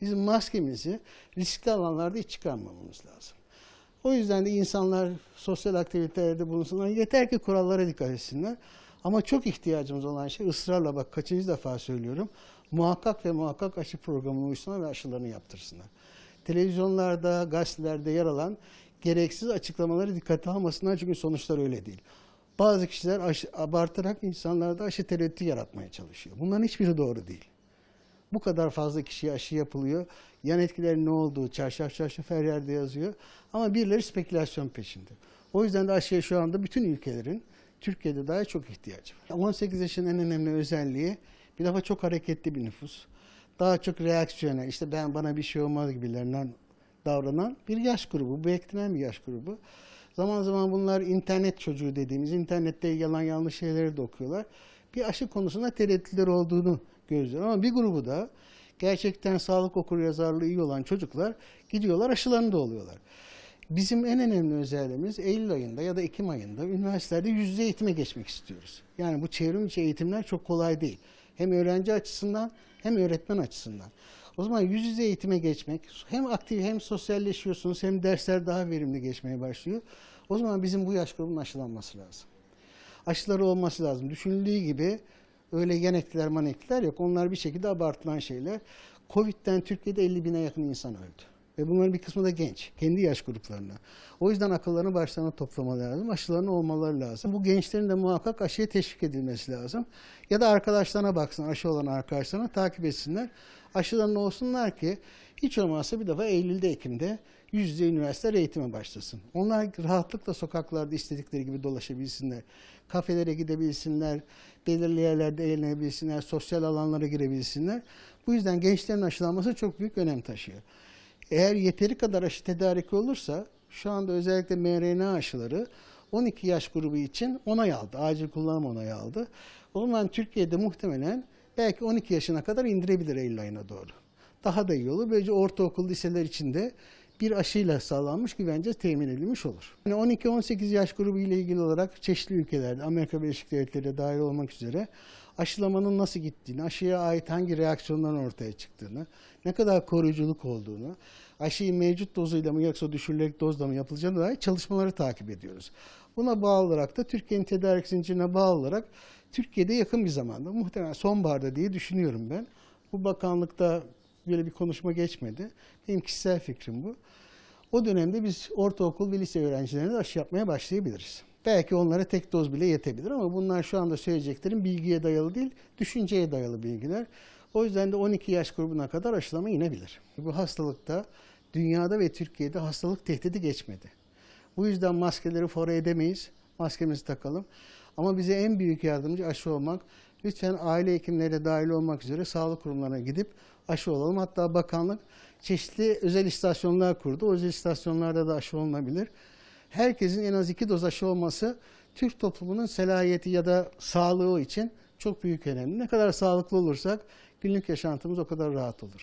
Bizim maskemizi riskli alanlarda hiç çıkarmamamız lazım. O yüzden de insanlar sosyal aktivitelerde bulunsunlar. Yeter ki kurallara dikkat etsinler. Ama çok ihtiyacımız olan şey ısrarla bak kaçıncı defa söylüyorum. Muhakkak ve muhakkak aşı programına uysunlar ve aşılarını yaptırsınlar. Televizyonlarda, gazetelerde yer alan gereksiz açıklamaları dikkate almasınlar çünkü sonuçlar öyle değil. Bazı kişiler aşı, abartarak insanlarda aşı tereddütü yaratmaya çalışıyor. Bunların hiçbiri doğru değil. Bu kadar fazla kişiye aşı yapılıyor. Yan etkilerin ne olduğu çarşaf çarşaf her yerde yazıyor. Ama birileri spekülasyon peşinde. O yüzden de aşıya şu anda bütün ülkelerin Türkiye'de daha çok ihtiyacı var. 18 yaşın en önemli özelliği bir defa çok hareketli bir nüfus. Daha çok reaksiyonel işte ben bana bir şey olmaz gibilerinden davranan bir yaş grubu. Bu beklenen bir yaş grubu. Zaman zaman bunlar internet çocuğu dediğimiz internette yalan yanlış şeyleri de okuyorlar. Bir aşı konusunda tereddütleri olduğunu gözlüyor. Ama bir grubu da gerçekten sağlık okur yazarlığı iyi olan çocuklar gidiyorlar aşılarını da oluyorlar. Bizim en önemli özelliğimiz Eylül ayında ya da Ekim ayında üniversitelerde yüz yüze eğitime geçmek istiyoruz. Yani bu çevrim içi eğitimler çok kolay değil. Hem öğrenci açısından hem öğretmen açısından. O zaman yüz yüze eğitime geçmek hem aktif hem sosyalleşiyorsunuz hem dersler daha verimli geçmeye başlıyor. O zaman bizim bu yaş grubunun aşılanması lazım. Aşıları olması lazım. Düşünüldüğü gibi öyle yan etkiler man etkiler yok. Onlar bir şekilde abartılan şeyler. Covid'den Türkiye'de 50 bine yakın insan öldü. Ve bunların bir kısmı da genç. Kendi yaş gruplarına. O yüzden akıllarını başlarına toplamaları lazım. Aşılarının olmaları lazım. Bu gençlerin de muhakkak aşıya teşvik edilmesi lazım. Ya da arkadaşlarına baksın. Aşı olan arkadaşlarına takip etsinler. Aşılarını olsunlar ki hiç olmazsa bir defa Eylül'de, Ekim'de yüz yüze üniversiteler eğitime başlasın. Onlar rahatlıkla sokaklarda istedikleri gibi dolaşabilsinler. Kafelere gidebilsinler, belirli yerlerde eğlenebilsinler, sosyal alanlara girebilsinler. Bu yüzden gençlerin aşılanması çok büyük önem taşıyor. Eğer yeteri kadar aşı tedariki olursa şu anda özellikle mRNA aşıları 12 yaş grubu için onay aldı. Acil kullanım onayı aldı. O zaman Türkiye'de muhtemelen belki 12 yaşına kadar indirebilir Eylül ayına doğru. Daha da iyi olur. Böylece ortaokul, liseler içinde bir aşıyla sağlanmış güvence temin edilmiş olur. Yani 12-18 yaş grubu ile ilgili olarak çeşitli ülkelerde, Amerika Birleşik Devletleri de dahil olmak üzere aşılamanın nasıl gittiğini, aşıya ait hangi reaksiyonların ortaya çıktığını, ne kadar koruyuculuk olduğunu, aşıyı mevcut dozuyla mı yoksa düşürülerek dozla mı yapılacağına dair çalışmaları takip ediyoruz. Buna bağlı olarak da Türkiye'nin tedarik zincirine bağlı olarak Türkiye'de yakın bir zamanda, muhtemelen sonbaharda diye düşünüyorum ben. Bu bakanlıkta böyle bir konuşma geçmedi. Benim kişisel fikrim bu. O dönemde biz ortaokul ve lise öğrencilerine aşı yapmaya başlayabiliriz. Belki onlara tek doz bile yetebilir ama bunlar şu anda söyleyeceklerim bilgiye dayalı değil, düşünceye dayalı bilgiler. O yüzden de 12 yaş grubuna kadar aşılama inebilir. Bu hastalıkta dünyada ve Türkiye'de hastalık tehdidi geçmedi. Bu yüzden maskeleri fora edemeyiz. Maskemizi takalım. Ama bize en büyük yardımcı aşı olmak. Lütfen aile hekimleri dahil olmak üzere sağlık kurumlarına gidip aşı olalım. Hatta bakanlık çeşitli özel istasyonlar kurdu. O özel istasyonlarda da aşı olunabilir. Herkesin en az iki doz aşı olması Türk toplumunun selahiyeti ya da sağlığı için çok büyük önemli. Ne kadar sağlıklı olursak günlük yaşantımız o kadar rahat olur.